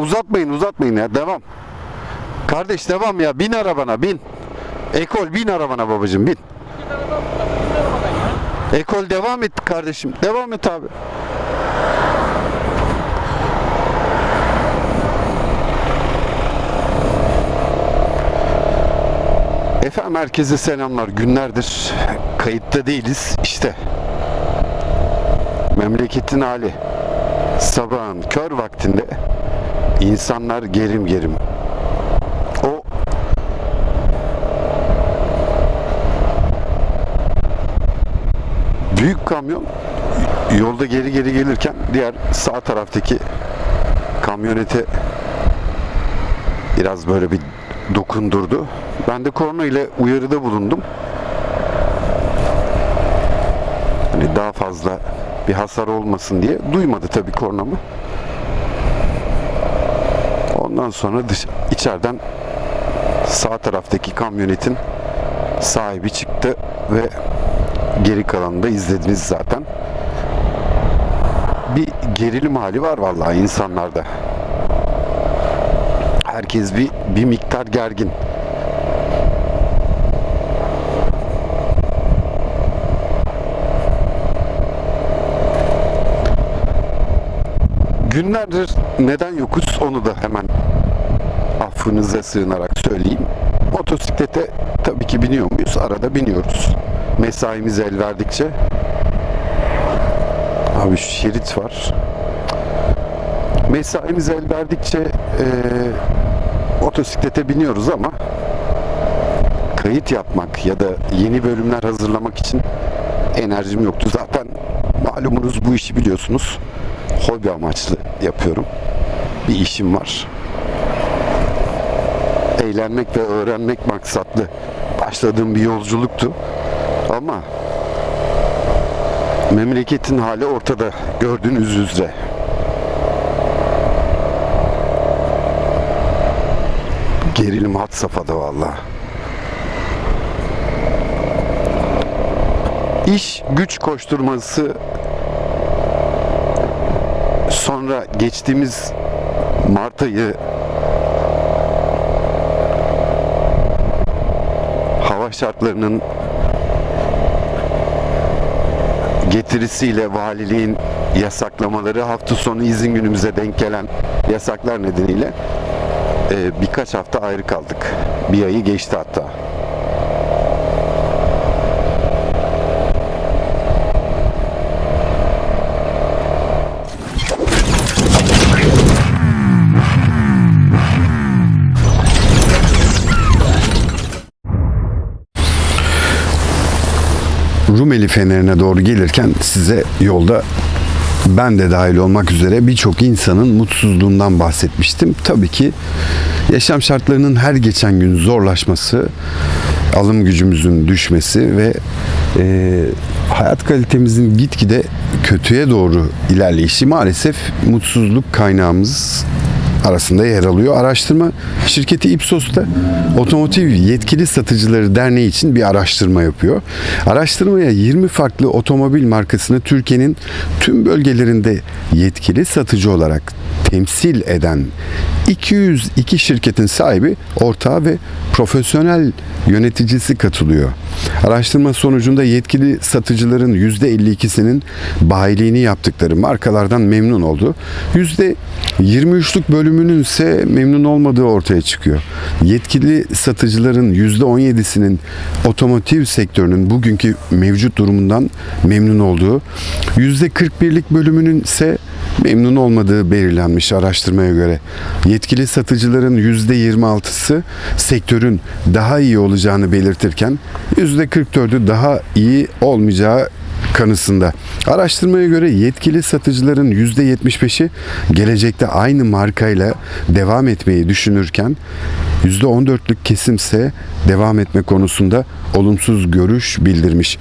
uzatmayın uzatmayın ya. Devam. Kardeş devam ya. Bin arabana bin. Ekol bin arabana babacığım bin. Ekol devam et kardeşim. Devam et abi. Efendim herkese selamlar. Günlerdir kayıtta değiliz. İşte memleketin hali. Sabahın kör vaktinde insanlar gerim gerim. O büyük kamyon yolda geri geri gelirken diğer sağ taraftaki kamyonete biraz böyle bir dokundurdu. Ben de korna ile uyarıda bulundum. Hani daha fazla bir hasar olmasın diye duymadı tabii kornamı. Ondan sonra dış, içeriden sağ taraftaki kamyonetin sahibi çıktı ve geri kalanını da izlediniz zaten. Bir gerilim hali var vallahi insanlarda. Herkes bir bir miktar gergin. Günlerdir neden yokuz onu da hemen affınıza sığınarak söyleyeyim. Motosiklete tabii ki biniyor muyuz? Arada biniyoruz. Mesaimiz el verdikçe. Abi şu şerit var. Mesaimiz el verdikçe eee motosiklete biniyoruz ama kayıt yapmak ya da yeni bölümler hazırlamak için enerjim yoktu. Zaten malumunuz bu işi biliyorsunuz. Hobi amaçlı yapıyorum. Bir işim var. Eğlenmek ve öğrenmek maksatlı başladığım bir yolculuktu. Ama memleketin hali ortada gördüğünüz üzere. Gerilim had safhada valla. İş güç koşturması sonra geçtiğimiz Mart ayı hava şartlarının getirisiyle valiliğin yasaklamaları hafta sonu izin günümüze denk gelen yasaklar nedeniyle e, birkaç hafta ayrı kaldık. Bir ayı geçti hatta. Rumeli Feneri'ne doğru gelirken size yolda ben de dahil olmak üzere birçok insanın mutsuzluğundan bahsetmiştim. Tabii ki yaşam şartlarının her geçen gün zorlaşması, alım gücümüzün düşmesi ve e, hayat kalitemizin gitgide kötüye doğru ilerleyişi maalesef mutsuzluk kaynağımız arasında yer alıyor. Araştırma şirketi Ipsos'ta Otomotiv Yetkili Satıcıları Derneği için bir araştırma yapıyor. Araştırmaya 20 farklı otomobil markasını Türkiye'nin tüm bölgelerinde yetkili satıcı olarak temsil eden 202 şirketin sahibi, ortağı ve profesyonel yöneticisi katılıyor. Araştırma sonucunda yetkili satıcıların %52'sinin bayiliğini yaptıkları markalardan memnun oldu. %23'lük bölümünün ise memnun olmadığı ortaya çıkıyor. Yetkili satıcıların %17'sinin otomotiv sektörünün bugünkü mevcut durumundan memnun olduğu, %41'lik bölümünün ise memnun olmadığı belirlenmiş araştırmaya göre. Yetkili satıcıların %26'sı sektörün daha iyi olacağını belirtirken %44'ü daha iyi olmayacağı kanısında. Araştırmaya göre yetkili satıcıların %75'i gelecekte aynı markayla devam etmeyi düşünürken %14'lük kesimse devam etme konusunda olumsuz görüş bildirmiş.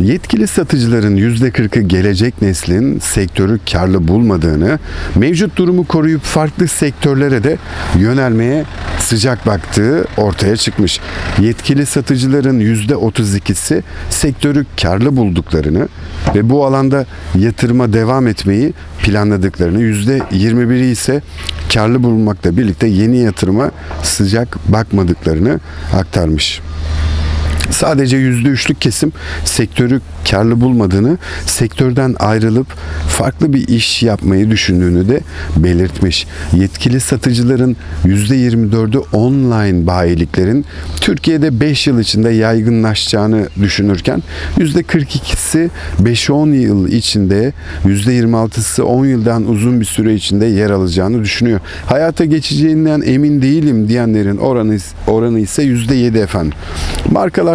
Yetkili satıcıların %40'ı gelecek neslin sektörü karlı bulmadığını, mevcut durumu koruyup farklı sektörlere de yönelmeye sıcak baktığı ortaya çıkmış. Yetkili satıcıların %32'si sektörü karlı bulduklarını ve bu alanda yatırıma devam etmeyi planladıklarını, %21'i ise karlı bulmakla birlikte yeni yatırıma sıcak bakmadıklarını aktarmış. Sadece %3'lük kesim sektörü karlı bulmadığını, sektörden ayrılıp farklı bir iş yapmayı düşündüğünü de belirtmiş. Yetkili satıcıların %24'ü online bayiliklerin Türkiye'de 5 yıl içinde yaygınlaşacağını düşünürken %42'si 5-10 yıl içinde, %26'sı 10 yıldan uzun bir süre içinde yer alacağını düşünüyor. Hayata geçeceğinden emin değilim diyenlerin oranı, oranı ise %7 efendim.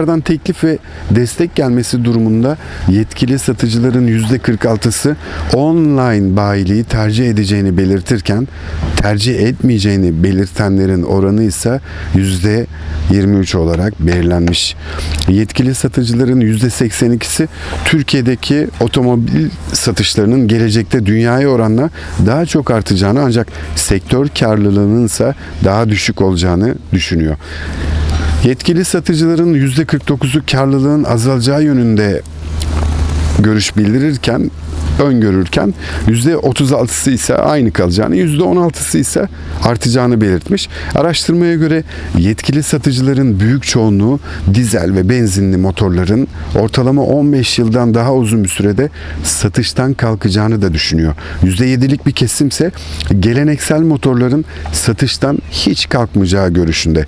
Markalardan teklif ve destek gelmesi durumunda yetkili satıcıların %46'sı online bayiliği tercih edeceğini belirtirken tercih etmeyeceğini belirtenlerin oranı ise %23 olarak belirlenmiş. Yetkili satıcıların %82'si Türkiye'deki otomobil satışlarının gelecekte dünyaya oranla daha çok artacağını ancak sektör karlılığının ise daha düşük olacağını düşünüyor. Yetkili satıcıların %49'u karlılığın azalacağı yönünde görüş bildirirken öngörürken %36'sı ise aynı kalacağını, %16'sı ise artacağını belirtmiş. Araştırmaya göre yetkili satıcıların büyük çoğunluğu dizel ve benzinli motorların ortalama 15 yıldan daha uzun bir sürede satıştan kalkacağını da düşünüyor. %7'lik bir kesimse geleneksel motorların satıştan hiç kalkmayacağı görüşünde.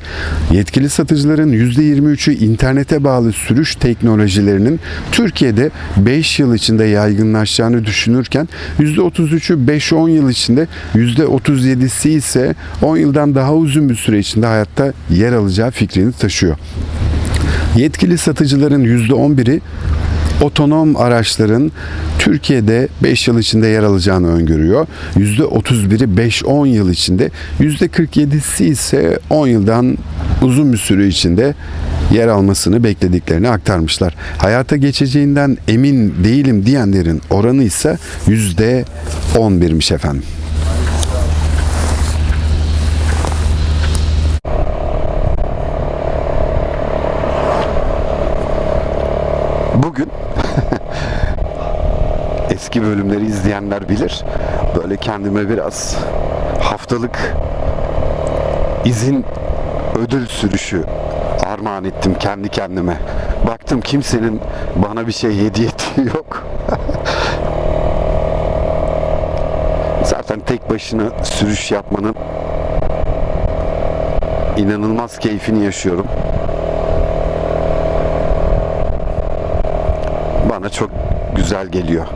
Yetkili satıcıların %23'ü internete bağlı sürüş teknolojilerinin Türkiye'de 5 yıl içinde yaygınlaşacağını düşünürken %33'ü 5-10 yıl içinde %37'si ise 10 yıldan daha uzun bir süre içinde hayatta yer alacağı fikrini taşıyor. Yetkili satıcıların %11'i otonom araçların Türkiye'de 5 yıl içinde yer alacağını öngörüyor. %31'i 5-10 yıl içinde, %47'si ise 10 yıldan uzun bir süre içinde yer almasını beklediklerini aktarmışlar. Hayata geçeceğinden emin değilim diyenlerin oranı ise %11'miş efendim. Bugün eski bölümleri izleyenler bilir. Böyle kendime biraz haftalık izin ödül sürüşü armağan ettim kendi kendime. Baktım kimsenin bana bir şey hediye ettiği yok. Zaten tek başına sürüş yapmanın inanılmaz keyfini yaşıyorum. Bana çok güzel geliyor.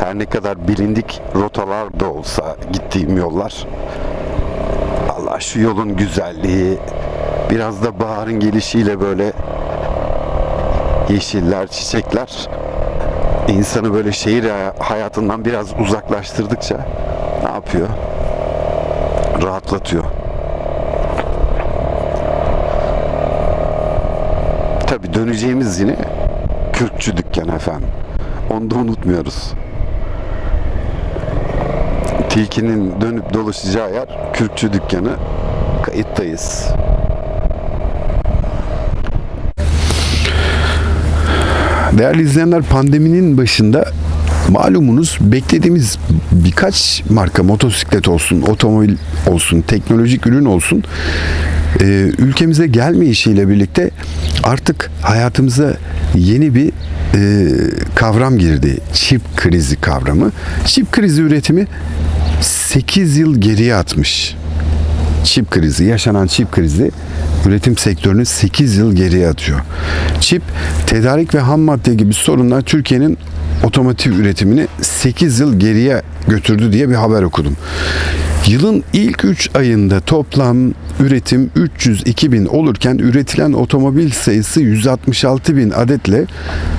Her ne kadar bilindik rotalar da olsa gittiğim yollar. Allah şu yolun güzelliği, biraz da baharın gelişiyle böyle yeşiller, çiçekler insanı böyle şehir hayatından biraz uzaklaştırdıkça ne yapıyor? Rahatlatıyor. Tabii döneceğimiz yine Kürkçü dükkan efendim. Onu da unutmuyoruz. Tilkinin dönüp dolaşacağı yer Kürkçü dükkanı. Kayıttayız. Değerli izleyenler pandeminin başında malumunuz beklediğimiz birkaç marka motosiklet olsun, otomobil olsun, teknolojik ürün olsun e, ülkemize gelmeyişiyle birlikte artık hayatımıza yeni bir e, kavram girdi. Çip krizi kavramı. Çip krizi üretimi 8 yıl geriye atmış. Çip krizi, yaşanan çip krizi üretim sektörünü 8 yıl geriye atıyor. Çip, tedarik ve ham madde gibi sorunlar Türkiye'nin otomotiv üretimini 8 yıl geriye götürdü diye bir haber okudum. Yılın ilk 3 ayında toplam üretim 302 bin olurken üretilen otomobil sayısı 166 bin adetle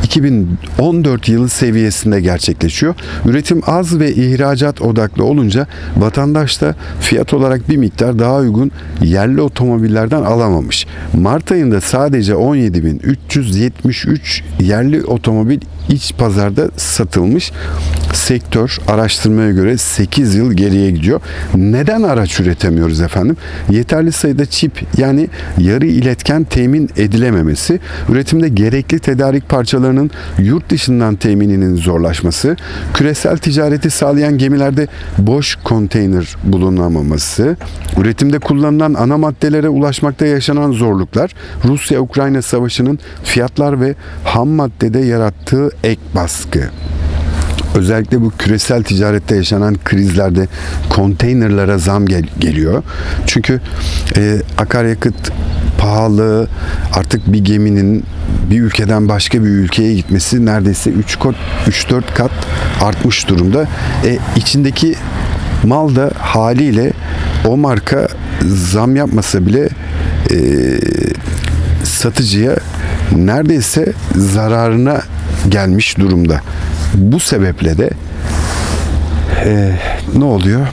2014 yılı seviyesinde gerçekleşiyor. Üretim az ve ihracat odaklı olunca vatandaş da fiyat olarak bir miktar daha uygun yerli otomobillerden alamamış. Mart ayında sadece 17.373 yerli otomobil iç pazarda satılmış. Sektör araştırmaya göre 8 yıl geriye gidiyor. Neden araç üretemiyoruz efendim? Yeterli sayıda çip yani yarı iletken temin edilememesi, üretimde gerekli tedarik parçalarının yurt dışından temininin zorlaşması, küresel ticareti sağlayan gemilerde boş konteyner bulunamaması, üretimde kullanılan ana maddelere ulaşmakta yaşanan zorluklar, Rusya-Ukrayna savaşının fiyatlar ve ham maddede yarattığı ek baskı. Özellikle bu küresel ticarette yaşanan krizlerde konteynerlara zam gel- geliyor. Çünkü e, akaryakıt pahalı. Artık bir geminin bir ülkeden başka bir ülkeye gitmesi neredeyse 3 kat 3-4 kat artmış durumda. E, içindeki mal da haliyle o marka zam yapmasa bile e, satıcıya neredeyse zararına gelmiş durumda. Bu sebeple de e, ne oluyor?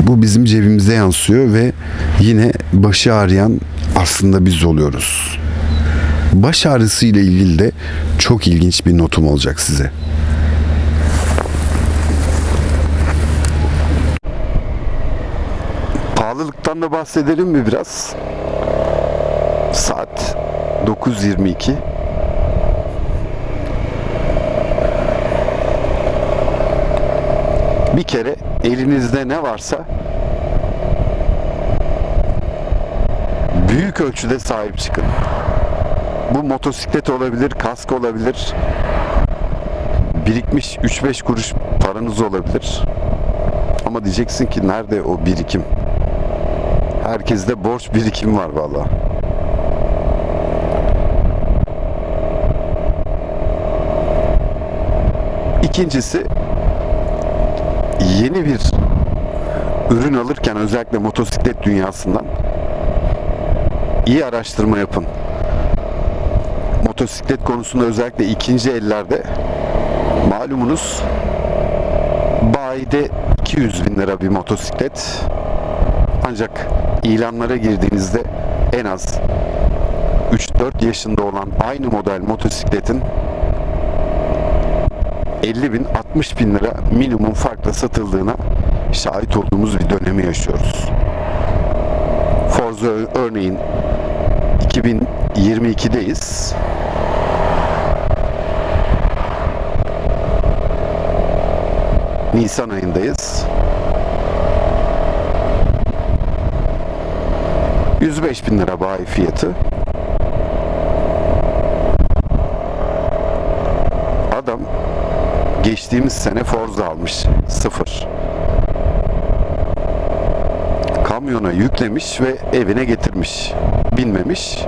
Bu bizim cebimize yansıyor ve yine başı ağrıyan aslında biz oluyoruz. Baş ağrısı ile ilgili de çok ilginç bir notum olacak size. Pahalılıktan da bahsedelim mi biraz? Saat 9.22. Bir kere elinizde ne varsa büyük ölçüde sahip çıkın. Bu motosiklet olabilir, kask olabilir. Birikmiş 3-5 kuruş paranız olabilir. Ama diyeceksin ki nerede o birikim? Herkeste borç birikim var vallahi. İkincisi yeni bir ürün alırken özellikle motosiklet dünyasından iyi araştırma yapın. Motosiklet konusunda özellikle ikinci ellerde malumunuz bayide 200 bin lira bir motosiklet ancak ilanlara girdiğinizde en az 3-4 yaşında olan aynı model motosikletin 50 bin 60 bin lira minimum farkla satıldığına şahit olduğumuz bir dönemi yaşıyoruz. Forza örneğin 2022'deyiz. Nisan ayındayız. 105 bin lira bayi fiyatı. Geçtiğimiz sene Forza almış. Sıfır. Kamyona yüklemiş ve evine getirmiş. Binmemiş.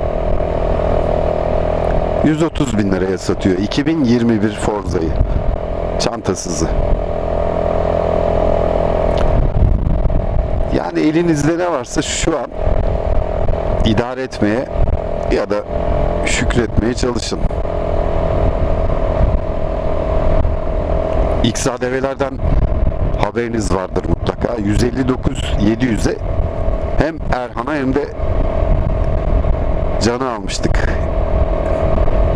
130 bin liraya satıyor. 2021 Forza'yı. Çantasızı. Yani elinizde ne varsa şu an idare etmeye ya da şükretmeye çalışın. XADV'lerden haberiniz vardır mutlaka. 159 700'e hem Erhan'a hem de Can'ı almıştık.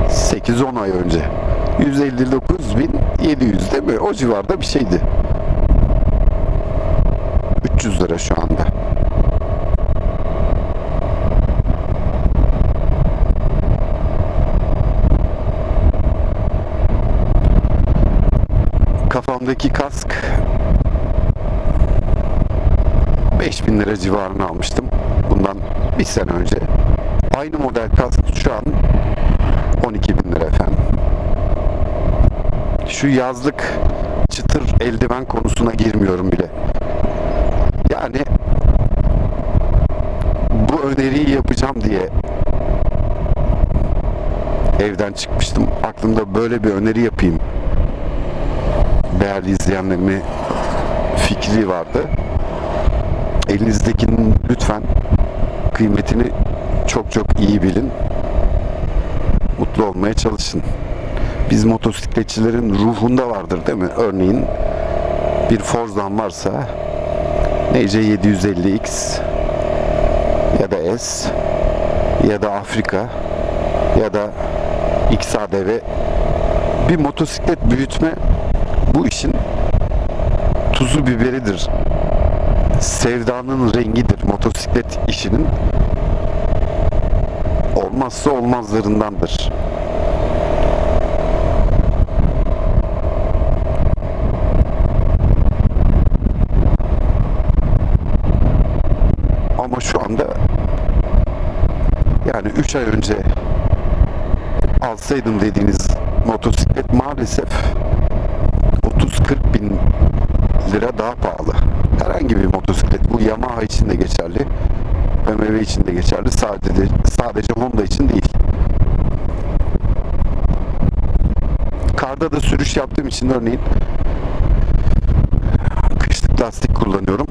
8-10 ay önce. 159.700 değil mi? O civarda bir şeydi. 300 lira şu. Kafamdaki kask 5000 lira civarına almıştım. Bundan bir sene önce. Aynı model kask şu an 12 bin lira efendim. Şu yazlık çıtır eldiven konusuna girmiyorum bile. Yani bu öneriyi yapacağım diye evden çıkmıştım. Aklımda böyle bir öneri yapayım. Değerli izleyenlerime fikri vardı. Elinizdekinin lütfen kıymetini çok çok iyi bilin. Mutlu olmaya çalışın. Biz motosikletçilerin ruhunda vardır değil mi? Örneğin bir Forza'm varsa NC 750X ya da S ya da Afrika ya da XADV bir motosiklet büyütme bu işin tuzu biberidir. Sevdanın rengidir motosiklet işinin. Olmazsa olmazlarındandır. Ama şu anda yani 3 ay önce alsaydım dediğiniz motosiklet maalesef 30-40 bin lira daha pahalı. Herhangi bir motosiklet. Bu Yamaha için de geçerli. BMW için de geçerli. Sadece, sadece Honda için değil. Karda da sürüş yaptığım için örneğin kışlık lastik kullanıyorum.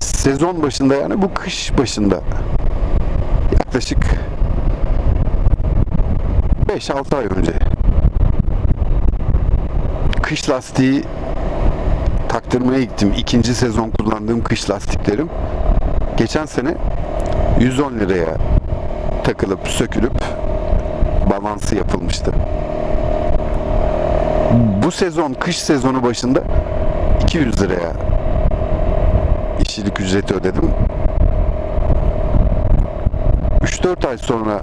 Sezon başında yani bu kış başında yaklaşık 5-6 ay önce kış lastiği taktırmaya gittim. İkinci sezon kullandığım kış lastiklerim. Geçen sene 110 liraya takılıp sökülüp balansı yapılmıştı. Bu sezon kış sezonu başında 200 liraya işçilik ücreti ödedim. 3-4 ay sonra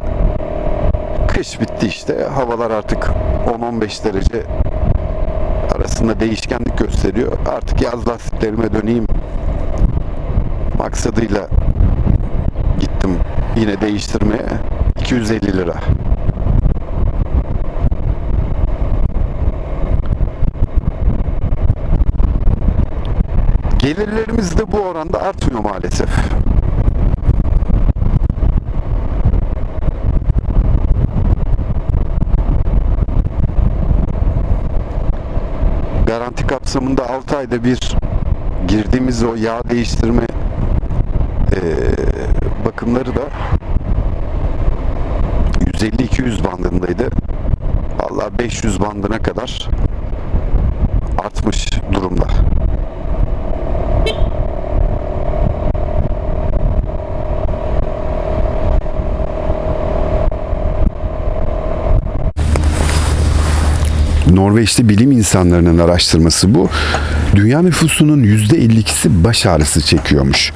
kış bitti işte. Havalar artık 10-15 derece arasında değişkenlik gösteriyor. Artık yaz lastiklerime döneyim maksadıyla gittim yine değiştirmeye 250 lira. Gelirlerimiz de bu oranda artmıyor maalesef. Garanti kapsamında 6 ayda bir girdiğimiz o yağ değiştirme eee, bakımları da 150-200 bandındaydı. Vallahi 500 bandına kadar artmış durumda. Norveç'te bilim insanlarının araştırması bu. Dünya nüfusunun %52'si baş ağrısı çekiyormuş.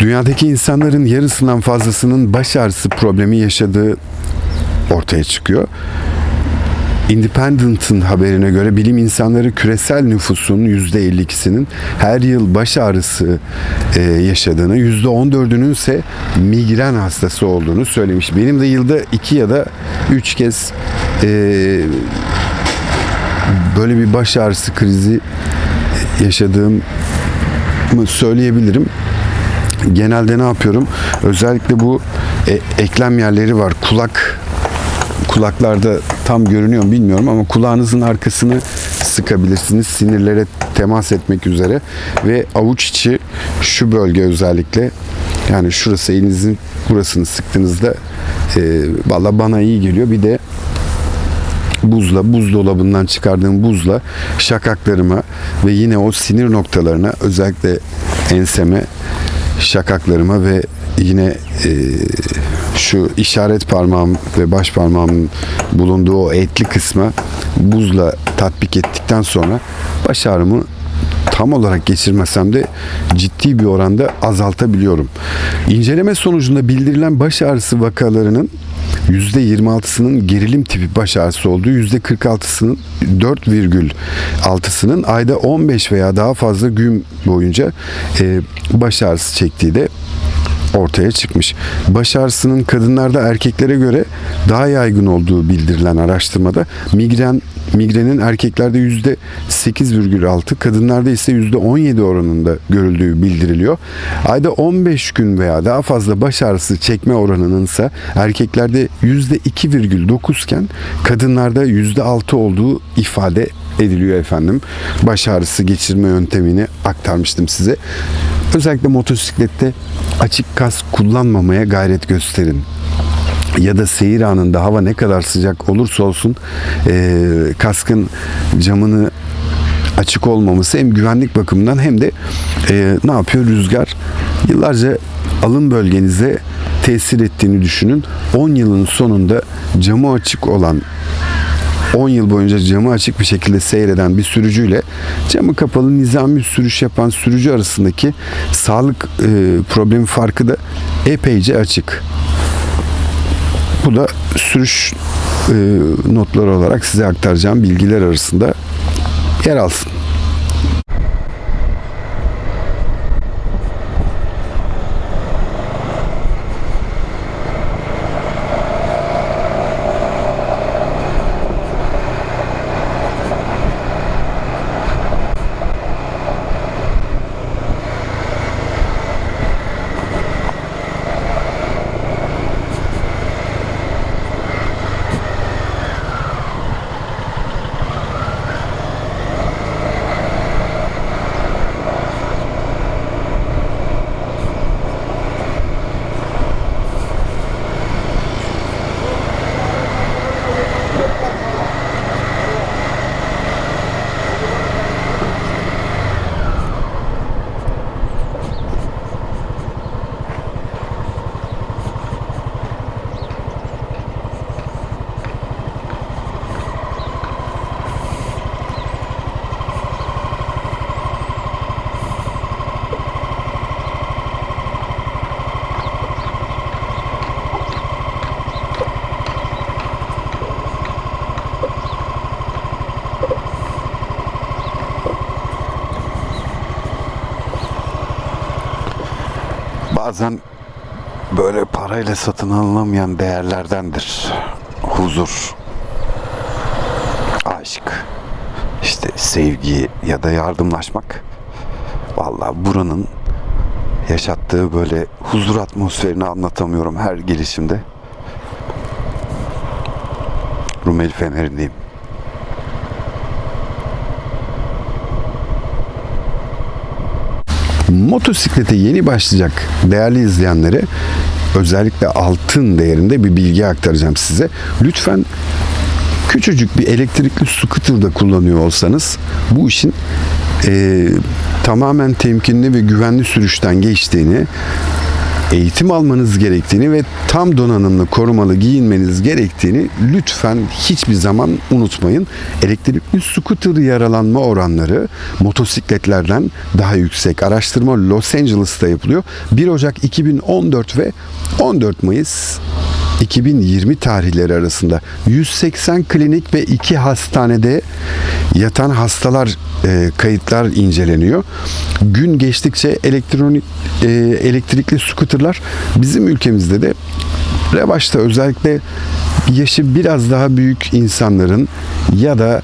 Dünyadaki insanların yarısından fazlasının baş ağrısı problemi yaşadığı ortaya çıkıyor. Independent'ın haberine göre bilim insanları küresel nüfusun %52'sinin her yıl baş ağrısı e, yaşadığını, %14'ünün ise migren hastası olduğunu söylemiş. Benim de yılda iki ya da üç kez e, böyle bir baş ağrısı krizi yaşadığımı söyleyebilirim. Genelde ne yapıyorum? Özellikle bu e, eklem yerleri var. Kulak kulaklarda tam görünüyor mu bilmiyorum ama kulağınızın arkasını sıkabilirsiniz sinirlere temas etmek üzere ve avuç içi şu bölge özellikle yani şurası elinizin burasını sıktığınızda e, valla bana iyi geliyor. Bir de buzla, buzdolabından çıkardığım buzla şakaklarıma ve yine o sinir noktalarına özellikle enseme, şakaklarıma ve yine e, şu işaret parmağım ve baş parmağımın bulunduğu o etli kısma buzla tatbik ettikten sonra baş ağrımı tam olarak geçirmesem de ciddi bir oranda azaltabiliyorum. İnceleme sonucunda bildirilen baş ağrısı vakalarının %26'sının gerilim tipi baş ağrısı olduğu, %46'sının 4,6'sının ayda 15 veya daha fazla gün boyunca e, baş ağrısı çektiği de ortaya çıkmış. Baş ağrısının kadınlarda erkeklere göre daha yaygın olduğu bildirilen araştırmada migren migrenin erkeklerde yüzde 8,6 kadınlarda ise yüzde 17 oranında görüldüğü bildiriliyor. Ayda 15 gün veya daha fazla baş ağrısı çekme oranının ise erkeklerde yüzde 2,9 iken kadınlarda yüzde 6 olduğu ifade ediliyor efendim. Baş ağrısı geçirme yöntemini aktarmıştım size. Özellikle motosiklette açık kas kullanmamaya gayret gösterin ya da seyir anında hava ne kadar sıcak olursa olsun e, kaskın camını açık olmaması hem güvenlik bakımından hem de e, ne yapıyor rüzgar yıllarca alın bölgenize tesir ettiğini düşünün 10 yılın sonunda camı açık olan 10 yıl boyunca camı açık bir şekilde seyreden bir sürücüyle camı kapalı nizami sürüş yapan sürücü arasındaki sağlık e, problemi farkı da epeyce açık. Bu da sürüş e, notları olarak size aktaracağım bilgiler arasında yer alsın. Bazen böyle parayla satın alınamayan değerlerdendir. Huzur, aşk, işte sevgi ya da yardımlaşmak. Vallahi buranın yaşattığı böyle huzur atmosferini anlatamıyorum her gelişimde. Rumeli Feneri'ndeyim. Motosiklete yeni başlayacak değerli izleyenlere özellikle altın değerinde bir bilgi aktaracağım size. Lütfen küçücük bir elektrikli scooter'da kullanıyor olsanız bu işin eee, tamamen temkinli ve güvenli sürüşten geçtiğini eğitim almanız gerektiğini ve tam donanımlı korumalı giyinmeniz gerektiğini lütfen hiçbir zaman unutmayın. Elektrikli scooter yaralanma oranları motosikletlerden daha yüksek. Araştırma Los Angeles'ta yapılıyor. 1 Ocak 2014 ve 14 Mayıs 2020 tarihleri arasında 180 klinik ve 2 hastanede yatan hastalar e, kayıtlar inceleniyor. Gün geçtikçe elektronik e, elektrikli scooterlar bizim ülkemizde de revaçta özellikle yaşı biraz daha büyük insanların ya da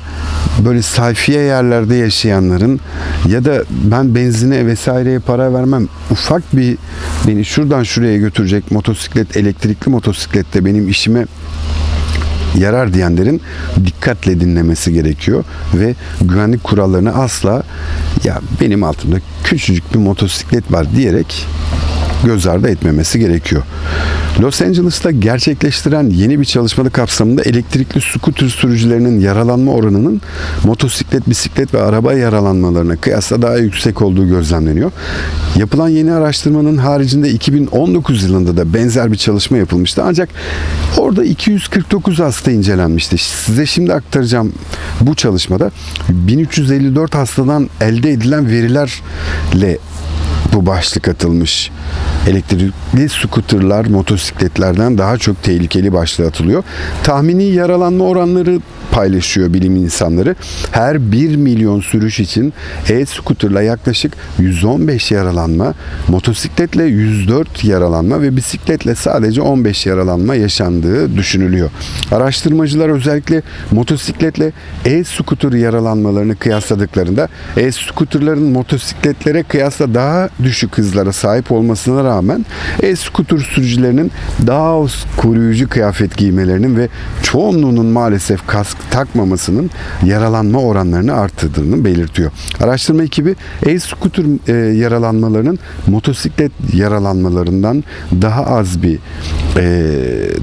böyle sayfiye yerlerde yaşayanların ya da ben benzine vesaireye para vermem ufak bir beni şuradan şuraya götürecek motosiklet elektrikli motosiklette benim işime yarar diyenlerin dikkatle dinlemesi gerekiyor ve güvenlik kurallarını asla ya benim altımda küçücük bir motosiklet var diyerek göz ardı etmemesi gerekiyor. Los Angeles'ta gerçekleştiren yeni bir çalışmada kapsamında elektrikli scooter sürücülerinin yaralanma oranının motosiklet, bisiklet ve araba yaralanmalarına kıyasla daha yüksek olduğu gözlemleniyor. Yapılan yeni araştırmanın haricinde 2019 yılında da benzer bir çalışma yapılmıştı. Ancak orada 249 hasta incelenmişti. Size şimdi aktaracağım bu çalışmada 1354 hastadan elde edilen verilerle bu başlık atılmış. Elektrikli skuterlar motosikletlerden daha çok tehlikeli başlığı atılıyor. Tahmini yaralanma oranları paylaşıyor bilim insanları. Her 1 milyon sürüş için e-scooterla yaklaşık 115 yaralanma, motosikletle 104 yaralanma ve bisikletle sadece 15 yaralanma yaşandığı düşünülüyor. Araştırmacılar özellikle motosikletle e-scooter yaralanmalarını kıyasladıklarında e-scooterların motosikletlere kıyasla daha düşük hızlara sahip olmasına rağmen e-scooter sürücülerinin daha az koruyucu kıyafet giymelerinin ve çoğunluğunun maalesef kask takmamasının yaralanma oranlarını arttırdığını belirtiyor. Araştırma ekibi e-scooter e, yaralanmalarının motosiklet yaralanmalarından daha az bir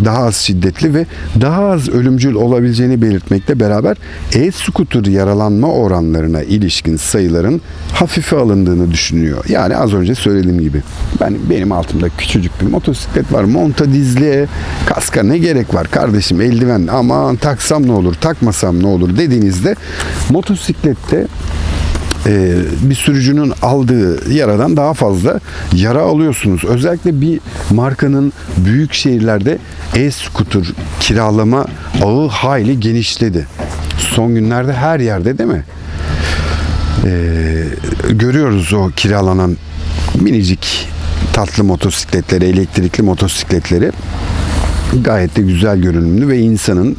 daha az şiddetli ve daha az ölümcül olabileceğini belirtmekle beraber e-scooter yaralanma oranlarına ilişkin sayıların hafife alındığını düşünüyor. Yani az önce söylediğim gibi ben benim altımda küçücük bir motosiklet var. Monta dizliğe, kaska ne gerek var kardeşim eldiven aman taksam ne olur takmasam ne olur dediğinizde motosiklette e, bir sürücünün aldığı yaradan daha fazla yara alıyorsunuz. Özellikle bir markanın büyük şehirlerde e-scooter kiralama ağı hayli genişledi. Son günlerde her yerde değil mi? E, görüyoruz o kiralanan minicik tatlı motosikletleri, elektrikli motosikletleri gayet de güzel görünümlü ve insanın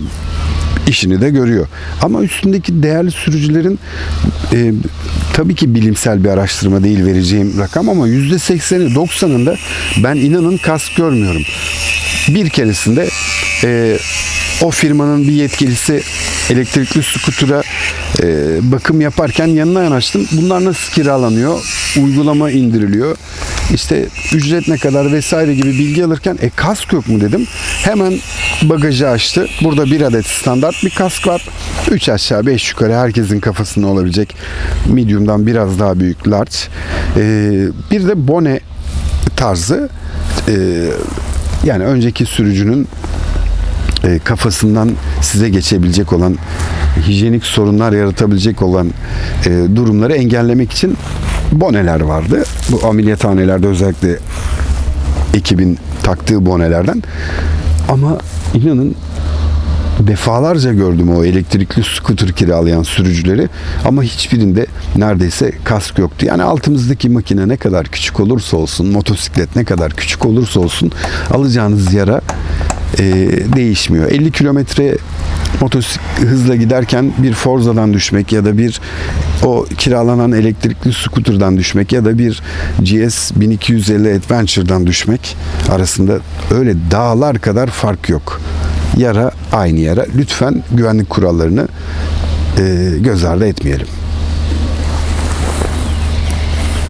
işini de görüyor. Ama üstündeki değerli sürücülerin e, tabii ki bilimsel bir araştırma değil vereceğim rakam ama %80'i 90'ında ben inanın kask görmüyorum. Bir keresinde e, o firmanın bir yetkilisi elektrikli skutura e, bakım yaparken yanına yanaştım. Bunlar nasıl kiralanıyor? Uygulama indiriliyor. İşte ücret ne kadar vesaire gibi bilgi alırken e kask yok mu dedim. Hemen bagajı açtı. Burada bir adet standart bir kask var. 3 aşağı 5 yukarı herkesin kafasında olabilecek medium'dan biraz daha büyük large. E, bir de bone tarzı e, yani önceki sürücünün e, kafasından size geçebilecek olan hijyenik sorunlar yaratabilecek olan e, durumları engellemek için boneler vardı. Bu ameliyathanelerde özellikle ekibin taktığı bonelerden. Ama inanın defalarca gördüm o elektrikli scooter kiralayan sürücüleri ama hiçbirinde neredeyse kask yoktu. Yani altımızdaki makine ne kadar küçük olursa olsun, motosiklet ne kadar küçük olursa olsun alacağınız yara e, değişmiyor. 50 kilometre motosiklet hızla giderken bir Forza'dan düşmek ya da bir o kiralanan elektrikli scooter'dan düşmek ya da bir GS 1250 Adventure'dan düşmek arasında öyle dağlar kadar fark yok. Yara aynı yara. Lütfen güvenlik kurallarını e, göz ardı etmeyelim.